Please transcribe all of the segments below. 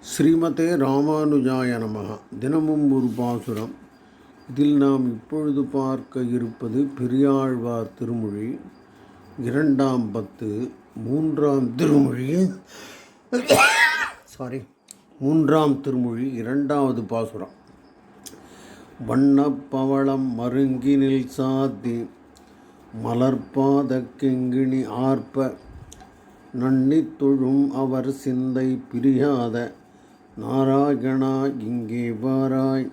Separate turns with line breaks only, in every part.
ஸ்ரீமதே ராமானுஜாய நமக. தினமும் ஒரு பாசுரம். இதில் நாம் இப்பொழுது பார்க்க இருப்பது பெரியாழ்வார் திருமொழி. இரண்டாம் பத்து மூன்றாம் திருமொழி. சாரி மூன்றாம் திருமொழி இரண்டாவது பாசுரம். வண்ணப்பவளம் மருங்கினில் சாத்தி மலர்பாத கெங்கிணி ஆர்ப்ப நன்னித் தொழும் அவர் சிந்தை பிரியாத நாராயணா இங்கே வாராய்.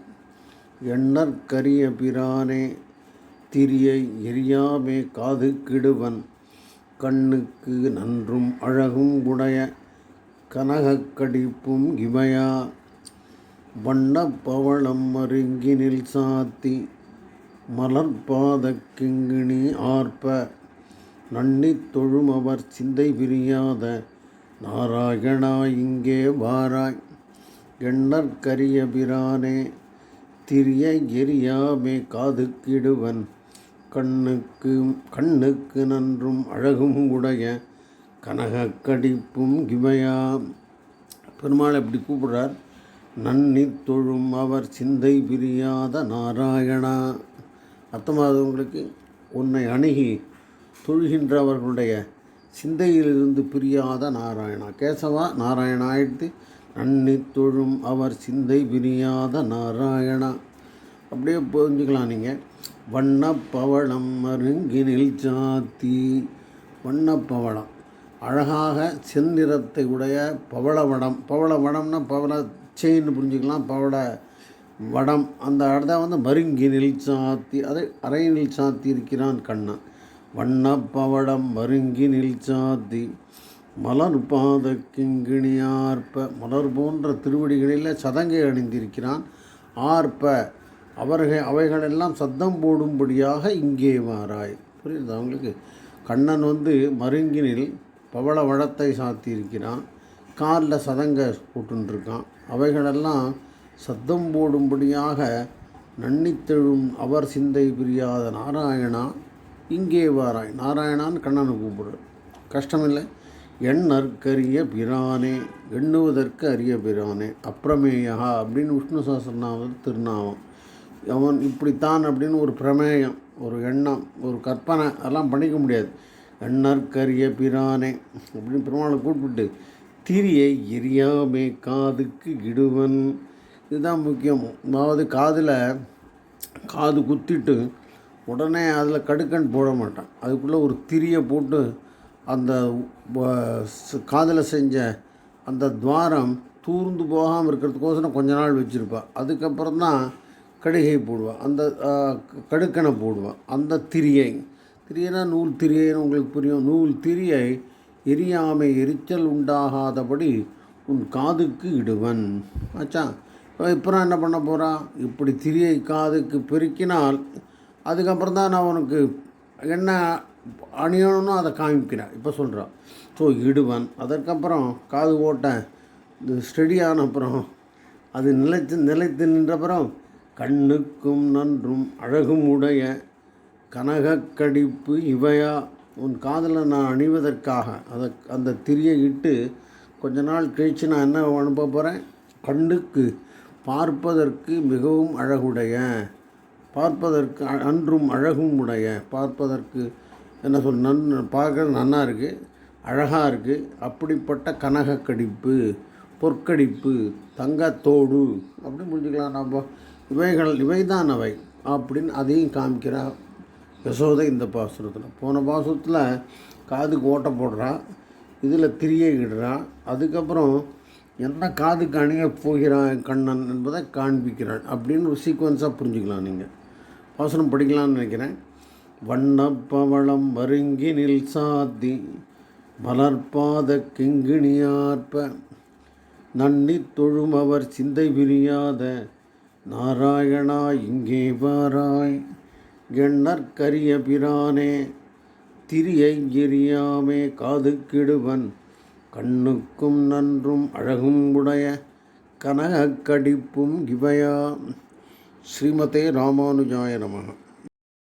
எண்ணற்கரிய பிரானே திரியை எரியாமே காது கிடுவன் கண்ணுக்கு நன்றும் அழகும் உடைய கனகக்கடிப்பும் இவையா. இமையா வண்ணப் பவளம் மருங்கினில் சாத்தி மலர்பாத கிங்கிணி ஆர்ப்ப. நன்னித் தொழும் அவர் சிந்தை பிரியாத நாராயணா இங்கே வாராய். எண்ணற்கரிய பிரானே திரிய எரியாமே காதுக்கிடுவன். கண்ணுக்கு கண்ணுக்கு நன்றும் அழகும் உடைய கனகக்கடிப்பும் கிமையா பெருமாள் எப்படி கூப்பிடுறார்? நன்னி தொழும் அவர் சிந்தை பிரியாத நாராயணா. அர்த்தமாதவங்களுக்கு உன்னை அணுகி தொழுகின்றவர்களுடைய சிந்தையிலிருந்து பிரியாத நாராயணா. கேசவா? நாராயணா ஆயிடுத்து நன்னி தொழும் அவர் சிந்தை பிரியாத நாராயணா. அப்படியே புரிஞ்சுக்கலாம் நீங்கள் வண்ணப்பவளம் மருங்கினில் சாத்தி வண்ணப்பவளம். அழகாக செந்நிறத்தை உடைய பவளவடம் பவளவடம்னா பவள செயின்னு புரிஞ்சுக்கலாம். பவள வடம். அந்த இடத்த வந்து மருங்கினில் சாத்தி அதை அரையினில் சாத்தி இருக்கிறான் கண்ணன் வண்ணப்பவளம் மருங்கினில் சாத்தி மலர் கிங்கிணியார்ப்ப கிங்கிணி ஆர்ப்ப மலர் போன்ற திருவடிகளில் சதங்கை அணிந்திருக்கிறான். ஆர்ப்ப அவர்கள் அவைகளெல்லாம் சத்தம் போடும்படியாக இங்கே வாராய். புரியுது அவங்களுக்கு கண்ணன் வந்து மருங்கினில் பவள வளத்தை சாத்தியிருக்கிறான். காலில் சதங்க போட்டுருக்கான் அவைகளெல்லாம் சத்தம் போடும்படியாக நன்னித்தெழும் அவர் சிந்தை பிரியாத நாராயணா இங்கே வாராய். நாராயணான்னு கண்ணனை கூப்பிடு கஷ்டமில்லை. எண்ணற்கரிய பிரானே எண்ணுவதற்கு அரிய பிரானே அப்பிரமேயா அப்படின்னு விஷ்ணு சஹஸ்ரநாமம் திருநாமம். அவன் இப்படித்தான் அப்படின்னு ஒரு பிரமேயம் ஒரு எண்ணம் ஒரு கற்பனை அதெல்லாம் பண்ணிக்க முடியாது. எண்ணற்கரிய பிரானே அப்படின்னு பெருமாளை கூப்பிட்டு திரியை எரியாமே காதுக்கு இடுவன். இதுதான் முக்கியம். அதாவது காதில் காது குத்திட்டு உடனே அதில் கடுக்கன் போட மாட்டான். அதுக்குள்ளே ஒரு திரியை போட்டு அந்த காதில் செஞ்ச அந்த துவாரம் தூர்ந்து போகாமல் இருக்கிறதுக்கோசரம் கொஞ்ச நாள் வச்சுருப்பாள் அதுக்கப்புறம் தான் கடுகை போடுவேன் அந்த கடுக்கனை போடுவேன் அந்த திரியை. திரியனா நூல் திரியைன்னு உங்களுக்கு புரியும். நூல் திரியை எரியாமை எரிச்சல் உண்டாகாதபடி உன் காதுக்கு இடுவன். ஆச்சா இப்போ என்ன பண்ண போகிறான் இப்படி திரியை காதுக்கு பெருக்கினால் அதுக்கப்புறம் தான் நான் உனக்கு என்ன அணியணும்னு அதை காமிக்கிறேன். இப்போ சொல்கிறான் ஸோ இடுவன். அதற்கப்புறம் காது ஓட்ட இந்த ஸ்டெடியான அப்புறம் அது நிலைத்து நிலைத்து நின்றப்புறம் கண்ணுக்கும் நன்றும் அழகும் உடைய கனகக்கடிப்பு இவையா? உன் காதில் நான் அணிவதற்காக. அதை அந்த திரியை இட்டு கொஞ்ச நாள் கழித்து நான் என்ன அனுப்ப போகிறேன் கண்ணுக்கு பார்ப்பதற்கு மிகவும் அழகுடைய பார்ப்பதற்கு அன்றும் அழகும் உடைய பார்ப்பதற்கு என்ன சொல் நன் பார்க்க நன்னா இருக்குது அழகாக இருக்குது அப்படிப்பட்ட கனகக்கடிப்பு பொற்கடிப்பு தங்கத்தோடு அப்படின்னு புரிஞ்சுக்கலாம் நம்ம. இவைகள் இவை தான் அவை அப்படின்னு அதையும் காமிக்கிறா யசோதை இந்த பாசுரத்தில். போன பாசுரத்தில் காதுக்கு ஓட்டை போடுறான் இதில் திரியகிடுறான் அதுக்கப்புறம் என்ன காதுக்கு அணிய போகிறான் கண்ணன் என்பதை காண்பிக்கிறான் அப்படின்னு ஒரு சீக்வன்ஸாக புரிஞ்சுக்கலாம் நீங்கள் பாசுரம் படிக்கலாம்னு நினைக்கிறேன். வண்ணப்பவளம் மருங்கினில் சாத்தி மலர்பாத கிங்கிணியார்ப்ப நன்னி தொழும் அவர் சிந்தை பிரியாத நாராயணா இங்கே வாராய் எண்ணற்கரிய பிரானே திரியை எரியாமே காதுக்கிடுவன் கண்ணுக்கும் நன்றும் அழகும் உடைய கனகக்கடிப்பும் இவையா ஸ்ரீமதே ராமானுஜாய நமக.